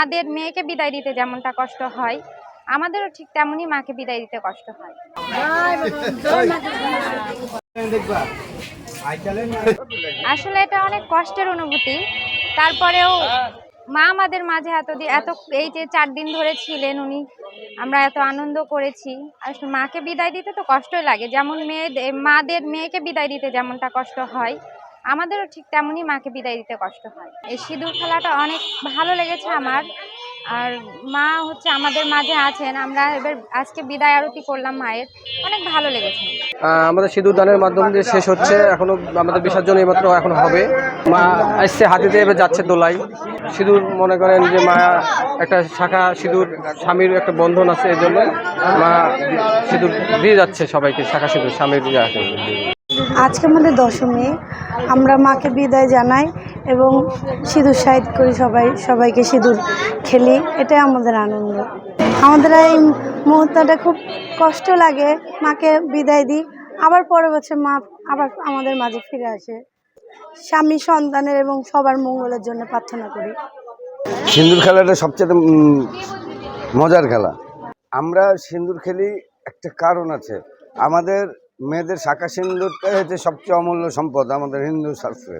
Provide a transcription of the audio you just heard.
মাদের মেয়েকে বিদায় দিতে যেমনটা কষ্ট হয়, আমাদেরও ঠিক তেমনই মাকে বিদায় দিতে কষ্ট হয়। আসলে এটা অনেক কষ্টের অনুভূতি। তারপরেও মা আমাদের মাঝে এত দি- এত এই যে চার দিন ধরে ছিলেন উনি, আমরা এত আনন্দ করেছি। আসলে মাকে বিদায় দিতে তো কষ্টই লাগে। যেমন মেয়েদের মাদের মেয়েকে বিদায় দিতে যেমনটা কষ্ট হয় আমাদেরও ঠিক তেমনই মাকে বিদায় দিতে কষ্ট হয়। এই সিঁদুর খেলাটা অনেক ভালো লেগেছে আমার। আর মা হচ্ছে আমাদের মাঝে আছেন। আমরা এবার আজকে বিদায় আরতি করলাম মায়ের। অনেক ভালো লেগেছে। আমাদের সিঁদুর দানের মাধ্যম দিয়ে শেষ হচ্ছে। এখনও আমাদের বিসর্জন এইমাত্র এখন হবে। মা আসছে হাতিতে, এবার যাচ্ছে দোলাই সিঁদুর মনে করেন যে মা একটা শাখা সিঁদুর, স্বামীর একটা বন্ধন আছে এই জন্য। মা সিঁদুর দিয়ে যাচ্ছে সবাইকে, শাখা সিঁদুর, স্বামীর ইয়াকে। আজকে আমাদের দশমী। আমরা মাকে বিদায় জানাই এবং সিঁদুর সাহিদ করি সবাই, সবাইকে সিঁদুর খেলি। এটাই আমাদের আনন্দ। আমাদের এই মুহূর্তটা খুব কষ্ট লাগে মাকে বিদায় দিই। আবার পরের বছর মা আবার আমাদের মাঝে ফিরে আসে। স্বামী, সন্তানের এবং সবার মঙ্গলের জন্য প্রার্থনা করি। সিঁদুর খেলাটা সবচেয়ে মজার খেলা। আমরা সিঁদুর খেলি, একটা কারণ আছে। আমাদের মেয়েদের শাখা সিন্দুরটাই হচ্ছে সবচেয়ে অমূল্য সম্পদ আমাদের হিন্দু শাস্ত্রে।